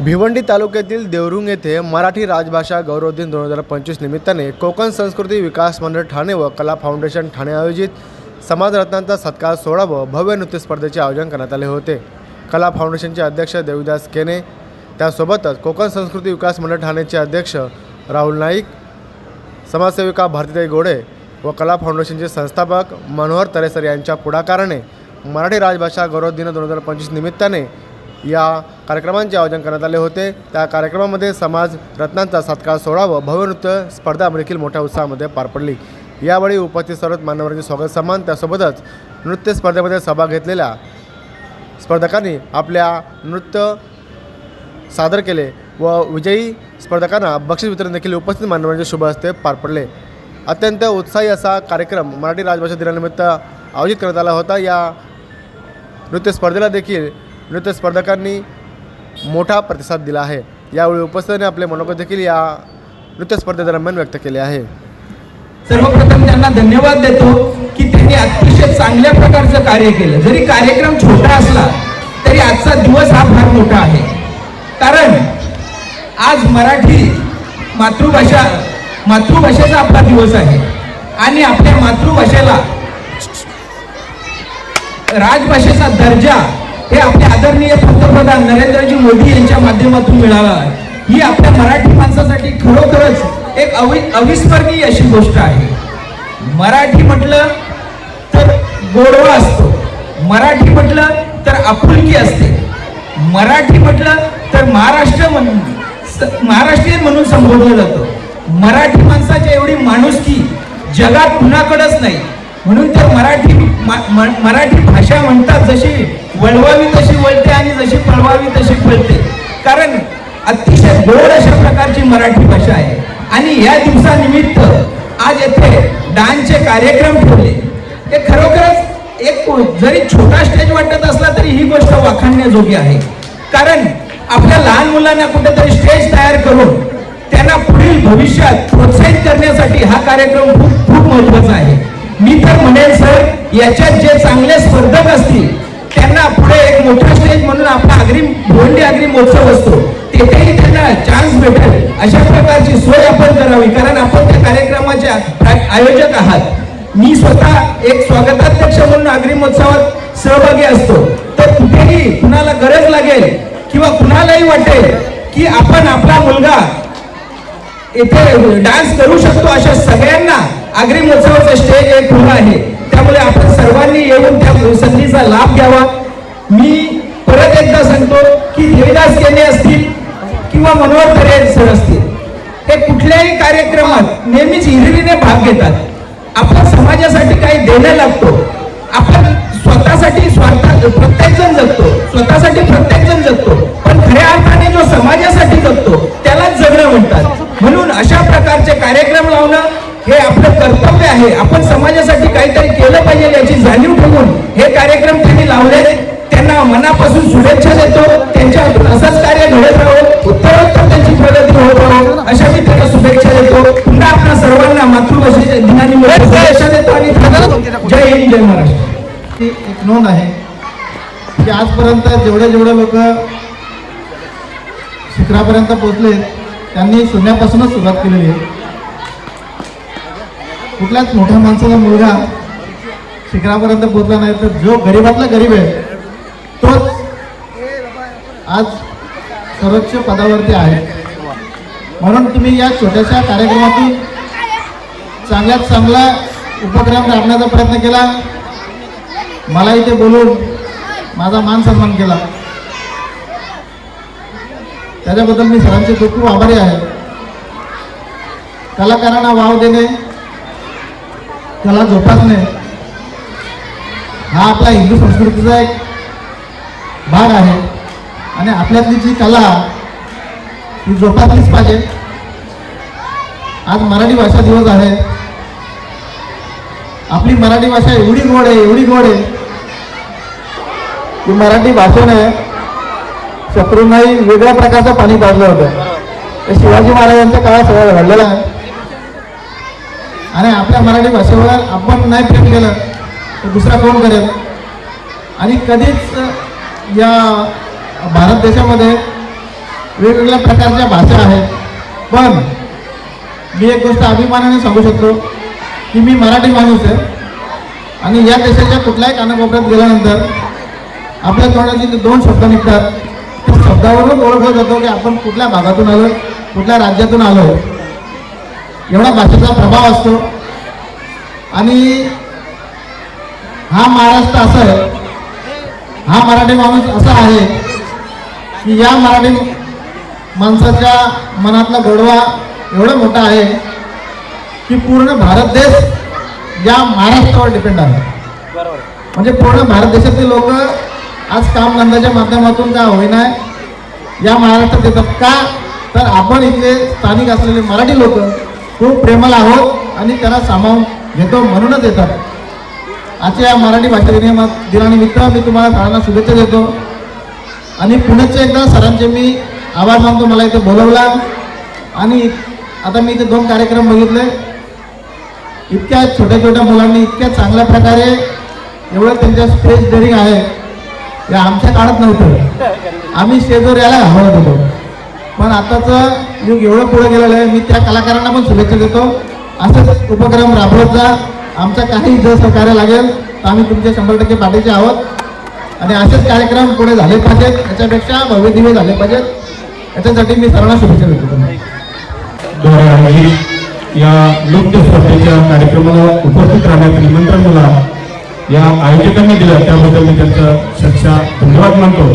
भिवंडी तालुक्यातील देवरुंग येथे मराठी राजभाषा गौरव दिन दोन हजार पंचवीस निमित्ताने कोकण संस्कृती विकास मंडळ ठाणे व कला फाउंडेशन ठाणे आयोजित समाजरत्नांचा सत्कार सोहळा व भव्य नृत्य स्पर्धेचे आयोजन करण्यात आले होते. कला फाउंडेशनचे अध्यक्ष देवीदास केने त्यासोबतच कोकण संस्कृती विकास मंडळ ठाणेचे अध्यक्ष राहुल नाईक समाजसेविका भारतीताई गोडे व कला फाउंडेशनचे संस्थापक मनोहर तरेसर यांच्या पुढाकाराने मराठी राजभाषा गौरव दिन दोन हजार पंचवीस निमित्ताने या कार्यक्रमांचे आयोजन करण्यात आले होते. त्या कार्यक्रमामध्ये समाज रत्नांचा सत्कार सोहळा व भव्य नृत्य स्पर्धा देखील मोठ्या उत्साहामध्ये पार पडली. यावेळी उपस्थित सर्व मान्यवरांचे स्वागत सन्मान त्यासोबतच नृत्य स्पर्धेमध्ये सहभाग घेतलेल्या स्पर्धकांनी आपल्या नृत्य सादर केले व विजयी स्पर्धकांना बक्षीस वितरण देखील उपस्थित मान्यवरांचे शुभ हस्ते पार पडले. अत्यंत उत्साही असा कार्यक्रम मराठी राजभाषा दिनानिमित्त आयोजित करण्यात आला होता. या नृत्य स्पर्धेला देखील नृत्य स्पर्धकांनी मोठा प्रतिसाद दिला आहे. यावेळी उपस्थितांनी आपले मनोगत देखील या नृत्य स्पर्धेदरम्यान व्यक्त केले आहे. सर्वप्रथम त्यांना धन्यवाद देतो की त्यांनी अतिशय चांगल्या प्रकारचं कार्य केलं. जरी कार्यक्रम छोटा असला तरी आजचा दिवस हा फार मोठा आहे. कारण आज मराठी मातृभाषा मातृभाषेचा आपला दिवस आहे. आणि आपल्या मातृभाषेला राजभाषेचा दर्जा हे आपले आदरणीय पंतप्रधान नरेंद्रजी मोदी यांच्या माध्यमातून मिळाला आहे. ही आपल्या मराठी माणसासाठी खरोखरच एक अवि अविस्मरणीय अशी गोष्ट आहे. मराठी म्हटलं तर गोडवा असतो. मराठी म्हटलं तर आपुलकी असते. मराठी म्हटलं तर महाराष्ट्र म्हणून महाराष्ट्रीय महाराष्ट्रीयन म्हणून संबोधलं जातं. मराठी माणसाच्या एवढी माणुसकी जगात कुणाकडंच नाही. म्हणून तर मराठी मा- म- मराठी भाषा म्हणतात जशी वळवावी तशी वळते आणि जशी पळवावी तशी पळते. कारण अतिशय गोड अशा प्रकारची मराठी भाषा आहे. आणि या दिवसानिमित्त आज येथे डान्सचे कार्यक्रम ठेवले. हे खरोखरच एक जरी छोटा स्टेज वाटत असला तरी ही गोष्ट वाखाणण्याजोगी आहे. कारण आपल्या लहान मुलांना कुठेतरी स्टेज तयार करून त्यांना पुढील भविष्यात प्रोत्साहित करण्यासाठी हा कार्यक्रम खूप खूप महत्त्वाचा आहे. मी तर म्हणेन सर याच्यात जे चांगले स्पर्धक असतील त्यांना पुढे एक मोठा स्टेज म्हणून आपला आगरी भोंडी आगरी महोत्सव असतो. तेथेही त्यांना चान्स भेटेल. अशा प्रकारची सोय आपण करावी कारण आपण त्या कार्यक्रमाचे आयोजक आहात. मी स्वतः एक स्वागताध्यक्ष म्हणून आगरी महोत्सवात सहभागी असतो. तर कुठेही कुणाला गरज लागेल किंवा कुणालाही वाटेल की आपण आपला मुलगा इथे डान्स करू शकतो अशा सगळ्यांना आग्री महोत्सवाचं स्टेज एक पूर्ण आहे. त्यामुळे आपण सर्वांनी येऊन त्या संधीचा लाभ घ्यावा. मी परत एकदा सांगतो की देवदास केले असतील किंवा मनोहर तरे सर असतील हे कुठल्याही कार्यक्रमात नेहमीच हिरिरीने भाग घेतात. आपण समाजासाठी काही देणं लागतो. आपण स्वतःसाठी स्वार्थ प्रत्येक जण जगतो. स्वतःसाठी प्रत्येक जण जगतो. पण खऱ्या अर्थाने जो समाजासाठी जगतो त्यालाच जगणं म्हणतात. म्हणून अशा प्रकारचे कार्यक्रम लावणं हे आपलं कर्तव्य आहे. आपण समाजासाठी काहीतरी केलं पाहिजे याची जाणीव ठेवून हे कार्यक्रम त्यांनी लावले त्यांना मनापासून शुभेच्छा देतो. त्यांच्या असंच कार्य घडत राहावं उत्तरोत्तर त्यांची प्रगती होत राहावं अशा मी त्यांना शुभेच्छा देतो. पुन्हा आपल्या सर्वांना मातृभाषेच्या दिनानिमित्त शुभेच्छा देतो आणि. जय हिंद जय महाराष्ट्र. ती एक नोंद आहे की आजपर्यंत जेवढे जेवढे लोक शिखरापर्यंत पोहोचले त्यांनी शून्यापासूनच सुरुवात केलेली आहे. कुठल्याच मोठ्या माणसाचा मुलगा शिखरापर्यंत पोहोचला नाही तर जो गरीबातला गरीब आहे तोच आज सर्वोच्च पदावरती आहे. म्हणून तुम्ही या छोट्याशा कार्यक्रमातून चांगल्यात चांगला उपक्रम राबण्याचा प्रयत्न केला. मला इथे बोलून माझा मान सन्मान केला. त्याच्याबद्दल मी सरांचे खूप खूप आभारी आहे. कलाकारांना वाव देणे कला जोपासणे हा आपला हिंदू संस्कृतीचा एक भाग आहे. आणि आपल्यातली जी कला ती जोपासलीच पाहिजे. आज मराठी भाषा दिवस आहे. आपली मराठी भाषा एवढी गोड आहे एवढी गोड आहे की मराठी भाषेने शत्रूंनाही वेगळ्या प्रकारचं पाणी पाजलं होतं. ते शिवाजी महाराजांच्या काळात सगळं घडलेलं आहे. आणि आपल्या मराठी भाषेवर आपण नाही प्रेम केलं तर दुसरा कोण करेल? आणि कधीच या भारत देशामध्ये वेगवेगळ्या प्रकारच्या भाषा आहेत. पण मी एक गोष्ट अभिमानाने सांगू शकतो की मी मराठी माणूस आहे. आणि या देशाच्या कुठल्याही कानाकोपऱ्यात गेल्यानंतर आपल्या तोंडाचे दोन शब्द निघतात त्या शब्दावरून ओळखलं जातो की आपण कुठल्या भागातून आलो कुठल्या राज्यातून आलो एवढा भाषेचा प्रभाव असतो. आणि हा महाराष्ट्र असा आहे हा मराठी माणूस असा आहे की या मराठी माणसाच्या मनातला गोडवा एवढा मोठा आहे की पूर्ण भारत देश या महाराष्ट्रावर डिपेंड आहे. म्हणजे पूर्ण भारत देशातले लोक आज कामधंद्याच्या माध्यमातून का होईना या महाराष्ट्रात येतात का? तर आपण इथले स्थानिक असलेले मराठी लोक खूप प्रेमळ आहोत आणि त्याला सामावून घेतो म्हणूनच येतात. आजच्या या मराठी भाषा दिनी दिनानिमित्त मी तुम्हाला सरांना शुभेच्छा देतो. आणि पुण्याचे एकदा सरांचे मी आभार मानतो मला इथे बोलवला. आणि आता मी इथे दोन कार्यक्रम बघितले. इतक्या छोट्या छोट्या मुलांनी इतक्या चांगल्या प्रकारे एवढं त्यांच्या स्टेज डेअरिंग आहे. हे आमच्या काळात नव्हतं. आम्ही स्टेजवर यायला घाबरत होतो. पण आताचं युग एवढं पुढे गेलेलं आहे. मी त्या कलाकारांना पण शुभेच्छा देतो. असंच उपक्रम राबवत जा आमचा काही जर सहकार्य लागेल. तर आम्ही तुमच्या शंभर टक्के पाठीचे आहोत. आणि असेच कार्यक्रम पुढे झाले पाहिजेत. याच्यापेक्षा भव्य दिवे झाले पाहिजेत. याच्यासाठी मी सर्वांना शुभेच्छा देतो या नृत्य स्पर्धेच्या कार्यक्रमाला उपस्थित राहण्याचं निमंत्रण मला या आयोजकांनी दिलं. त्याबद्दल मी त्यांचं शक्षा धन्यवाद मानतो.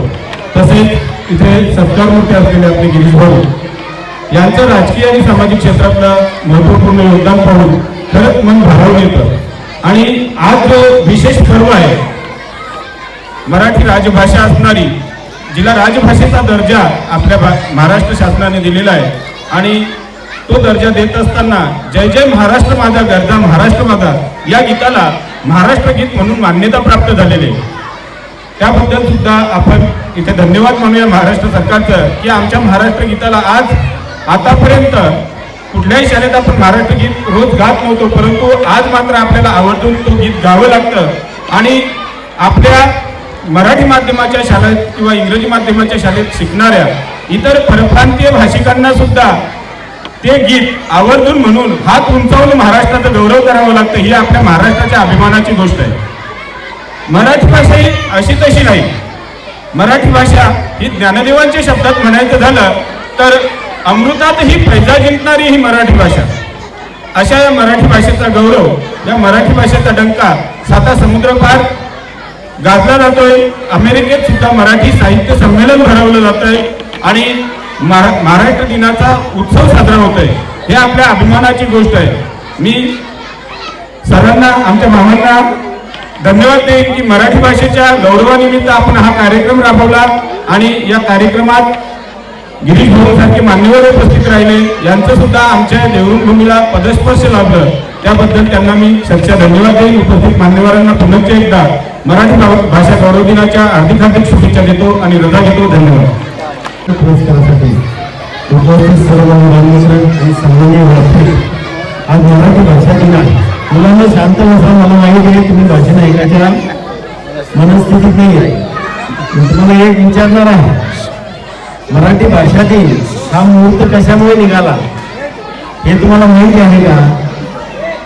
तसेच इथे सत्कारमूर्ती असलेले आपले गिरीश भाऊ यांचं राजकीय आणि सामाजिक क्षेत्रातलं महत्त्वपूर्ण योगदान पाहून खरंच मन भारावून येतं. आणि आज जो विशेष पर्व आहे मराठी राजभाषा असणारी जिला राजभाषेचा दर्जा आपल्या भा- महाराष्ट्र शासनाने दिलेला आहे. आणि तो दर्जा देत असताना जय जय महाराष्ट्र माझा गरजा महाराष्ट्र माझा या गीताला महाराष्ट्र गीत म्हणून मान्यता प्राप्त झालेली आहे. त्याबद्दल सुद्धा आपण इथे धन्यवाद मानूया महाराष्ट्र सरकारचं की आमच्या महाराष्ट्र गीताला आज आतापर्यंत कुठल्याही शाळेत आपण महाराष्ट्र गीत रोज गात नव्हतो परंतु आज मात्र आपल्याला आवर्जून तो गीत गावं लागतं. आणि आपल्या मराठी माध्यमाच्या शाळेत किंवा इंग्रजी माध्यमाच्या शाळेत शिकणाऱ्या इतर परप्रांतीय भाषिकांना सुद्धा ते गीत आवर्जून म्हणून हात उंचावून महाराष्ट्राचा गौरव करावा लागतं ही आपल्या महाराष्ट्राच्या अभिमानाची गोष्ट आहे. मराठी भाषा ही अशी तशी नाही. मराठी भाषा ही ज्ञानदेवांच्या शब्दात म्हणायचं झालं तर अमृतातही पैजा जिंकणारी ही मराठी भाषा. अशा या मराठी भाषेचा गौरव या मराठी भाषेचा डंका साता समुद्रपार गाजला जातोय. अमेरिकेत सुद्धा मराठी साहित्य संमेलन भरवलं जातंय आणि महाराष्ट्र दिनाचा उत्सव साजरा होतोय. हे आपल्या अभिमानाची गोष्ट आहे. मी सरांना आमच्या भावांना धन्यवाद देईन की मराठी भाषेच्या गौरवानिमित्त आपण हा कार्यक्रम राबवला आणि या कार्यक्रमात गिरीश भाऊसारखे मान्यवर उपस्थित राहिले. यांचं सुद्धा आमच्या देवरुखभूमीला पदस्पर्श लाभलं. त्याबद्दल त्यांना मी सच्चा धन्यवाद देईन. उपस्थित मान्यवरांना पुनश्च एकदा मराठी भा- भाषा गौरव दिनाच्या हार्दिक हार्दिक शुभेच्छा देतो आणि रजा घेतो धन्यवाद. पुरस्कारासाठी उपस्थित सर्व आणि सन्मान्य आज मराठी भाषा दिन आहे. मुलांना शांत बसा. मला माहिती आहे तुम्ही भाषण ऐकायच्या मनस्थितीत नाही आहे तुम्हाला एक विचारणार आहे. मराठी भाषा दिन हा मुहूर्त कशामुळे निघाला हे तुम्हाला माहिती आहे का?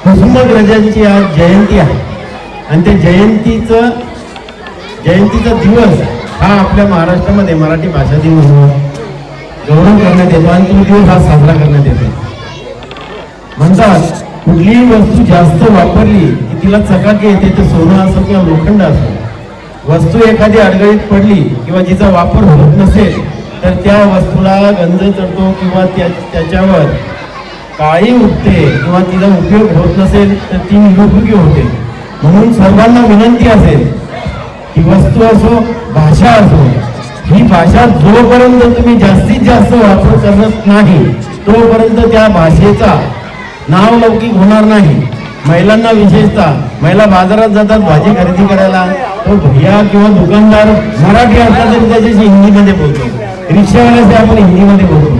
कुसुमाग्रजांची आज जयंती आहे. आणि त्या जयंतीचं जयंतीचा दिवस हा आपल्या महाराष्ट्रामध्ये मराठी भाषा दिन म्हणून गौरव करण्यात येतो आणि तो दिवस हा साजरा करण्यात येतो. म्हणतात कुठलीही वस्तू जास्त वापरली की तिला चकाकी येते ते सोनं असो किंवा लोखंड असो. वस्तू एखादी अडगळीत पडली किंवा जिचा वापर होत नसेल तर त्या वस्तूला गंज चढतो किंवा त्या त्याच्यावर काळी उठते किंवा तिचा उपयोग होत नसेल तर ती निरुपयोगी होते. म्हणून सर्वांना विनंती असेल की वस्तू असो भाषा असो ही भाषा जोपर्यंत तुम्ही जास्तीत जास्त वापर करत नाही तोपर्यंत त्या भाषेचा नावलौकिक होणार नाही. महिलांना विशेषतः महिला बाजारात जातात भाजी खरेदी करायला. तो भैया किंवा दुकानदार मराठी असला तरी त्याच्याशी हिंदीमध्ये बोलतो. रिक्षावाल्याचे आपण हिंदीमध्ये बोलतो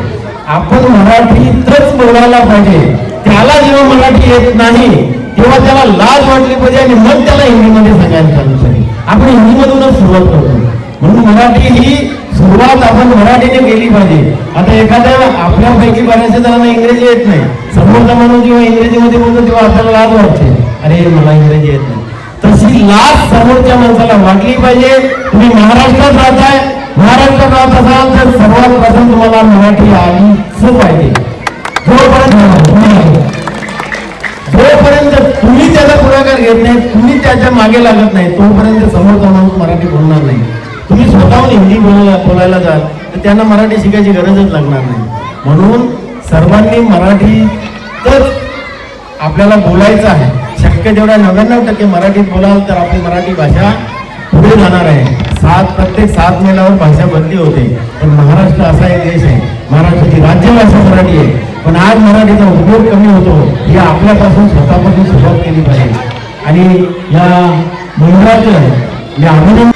आपण मराठीतच बोलायला पाहिजे. त्याला जेव्हा मराठी येत नाही तेव्हा त्याला लाज वाटली पाहिजे आणि मग त्याला हिंदीमध्ये सांगायला चालू पाहिजे आपण हिंदीमधूनच सुरुवात करतो. म्हणून मराठी ही सुरुवात आपण मराठीने केली पाहिजे. आता एखाद्या आपल्यापैकी बऱ्याचशा जणांना इंग्रजी येत नाही. समोरचा माणूस जेव्हा इंग्रजीमध्ये बोलतो तेव्हा आपल्याला लाज वाटते. अरे मला इंग्रजी येत नाही. तशी लाज समोरच्या माणसाला वाटली पाहिजे. तुम्ही महाराष्ट्रात राहताय महाराष्ट्रात राहत असाल तर सर्वात प्रथम तुम्हाला मराठी आलीच पाहिजे जोपर्यंत जोपर्यंत तुम्ही त्याचा पुढाकार घेत नाही तुम्ही त्याच्यामागे लागत नाही तोपर्यंत समोरचा माणूस मराठी बोलणार नाही. तुम्ही स्वतःहून हिंदी बोलायला बोलायला जाल तर त्यांना मराठी शिकायची गरजच लागणार नाही. म्हणून सर्वांनी मराठी तर आपल्याला बोलायचं आहे. शक्य तेवढ्या नव्याण्णव टक्के मराठीत बोलाल तर आपली मराठी भाषा पुढे जाणार आहे. सात प्रत्येक सात महिन्यावर भाषा बदली होते. पण महाराष्ट्र असा एक देश आहे. महाराष्ट्राची राज्यभाषा मराठी आहे. पण आज मराठीचा उपयोग कमी होतो. हे आपल्यापासून स्वतःपासून सुरुवात केली पाहिजे. आणि या मंडळाचं या अभिनंदन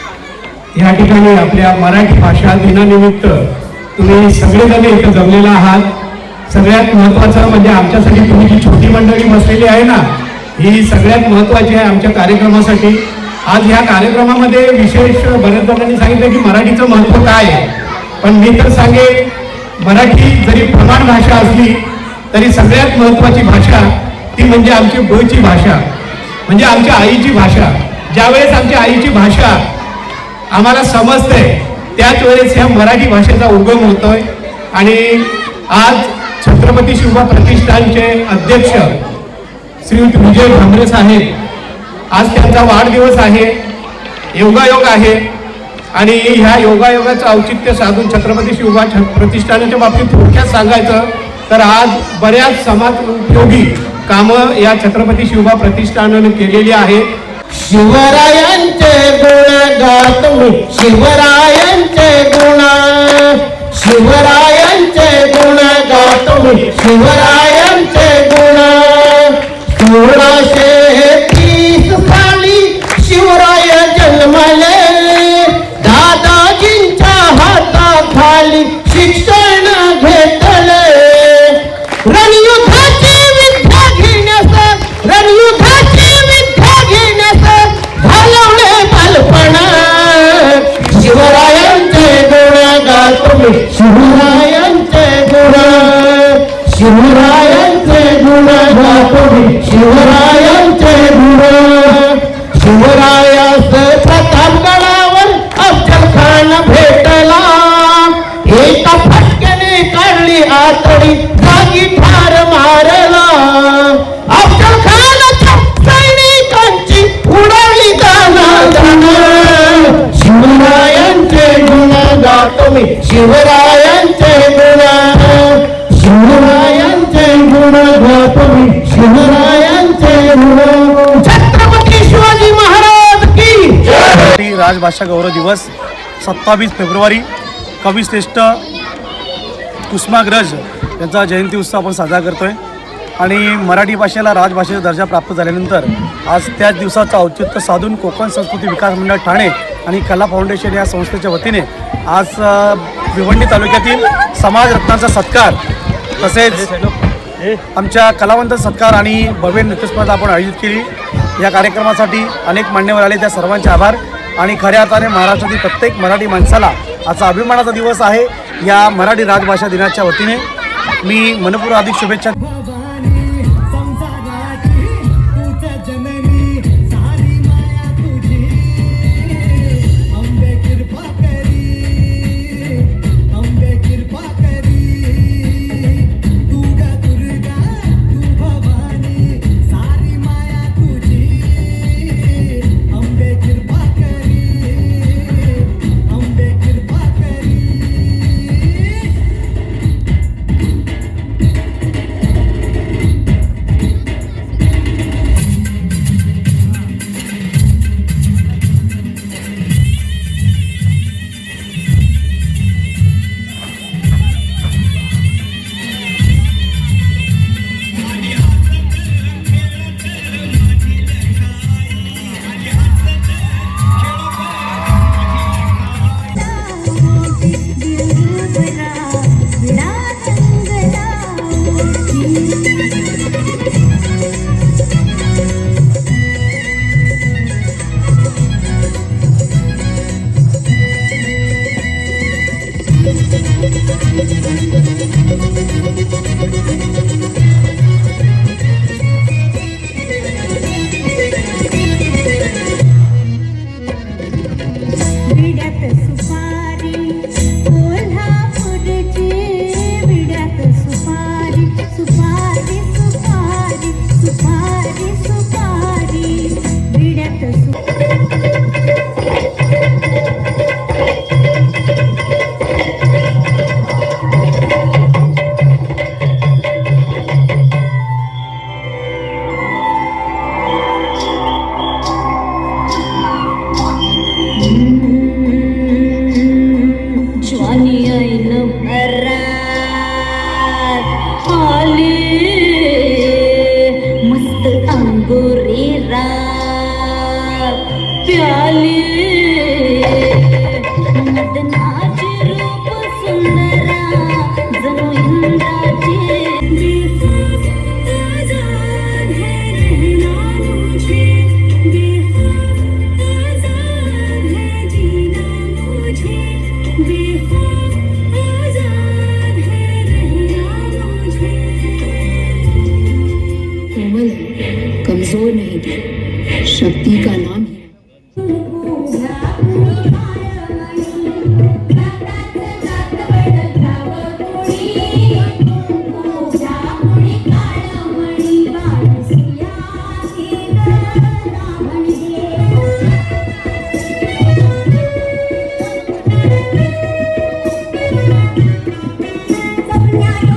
या ठिकाणी आपल्या मराठी भाषा दिनानिमित्त तुम्ही सगळेजण इथं जमलेला आहात. सगळ्यात महत्वाचं म्हणजे आमच्यासाठी तुम्ही जी छोटी मंडळी बसलेली आहे ना ही सगळ्यात महत्वाची आहे आमच्या कार्यक्रमासाठी. आज ह्या कार्यक्रमामध्ये विशेष बऱ्याच जणांनी सांगितलं की मराठीचं महत्त्व काय आहे? पण मी तर सांगेन मराठी जरी प्रमाण भाषा असली तरी सगळ्यात महत्त्वाची भाषा ती म्हणजे आमची बोलची भाषा म्हणजे आमच्या आईची भाषा. ज्यावेळेस आमच्या आईची भाषा आम्हाला समजते त्याच वेळेस ह्या मराठी भाषेचा उगम होतोय. आणि आज छत्रपती शिवबा प्रतिष्ठानचे अध्यक्ष श्रीयुत विजय भांबरे साहेब आज त्यांचा वाढदिवस आहे योगायोग आहे आणि ह्या योगायोगाचं औचित्य साधून छत्रपती शिवबा छ- प्रतिष्ठानाच्या बाबतीत थोडक्यात सांगायचं तर आज बऱ्याच समाज उपयोगी कामं या छत्रपती शिवबा प्रतिष्ठानाने केलेली आहे शिवरायांचे गुण गात शिवरायांचे गुण शिवरायांचे गुण गात शिवरायांचे गुण सोळाशे मराठी राजभाषा गौरव दिवस सत्तावीस फेब्रुवारी कविश्रेष्ठ कुसुमाग्रज यांचा जयंती उत्सव आपण साजरा करतो आहे आणि मराठी भाषेला राजभाषेचा दर्जा प्राप्त झाल्यानंतर आज त्याच दिवसाचं औचित्य साधून कोकण संस्कृती विकास मंडळ ठाणे आणि कला फाउंडेशन या संस्थेच्या वतीने आज भिवंडी तालुक्यातील समाजरत्नाचा सत्कार तसेच आमच्या कलावंत सत्कार आणि भव्य नृत्यस्पर्धा आपण आयोजित केली. या कार्यक्रमासाठी अनेक मान्यवर आले. त्या सर्वांचे आभार. आणि खऱ्या अर्थाने महाराष्ट्रातील प्रत्येक मराठी माणसाला आजचा अभिमानाचा दिवस आहे या मराठी राजभाषा दिनाच्या वतीने मी मनपूर अधिक शुभेच्छा लग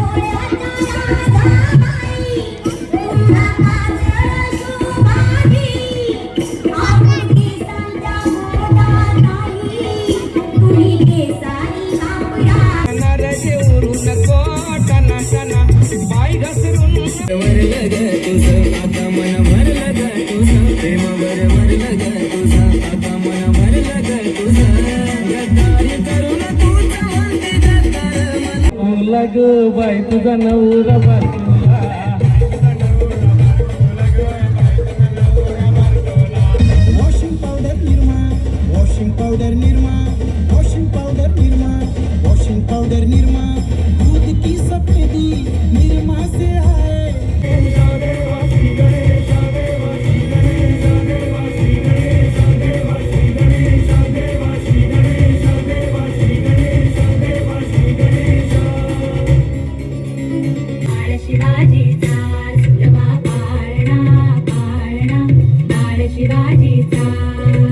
Thank you.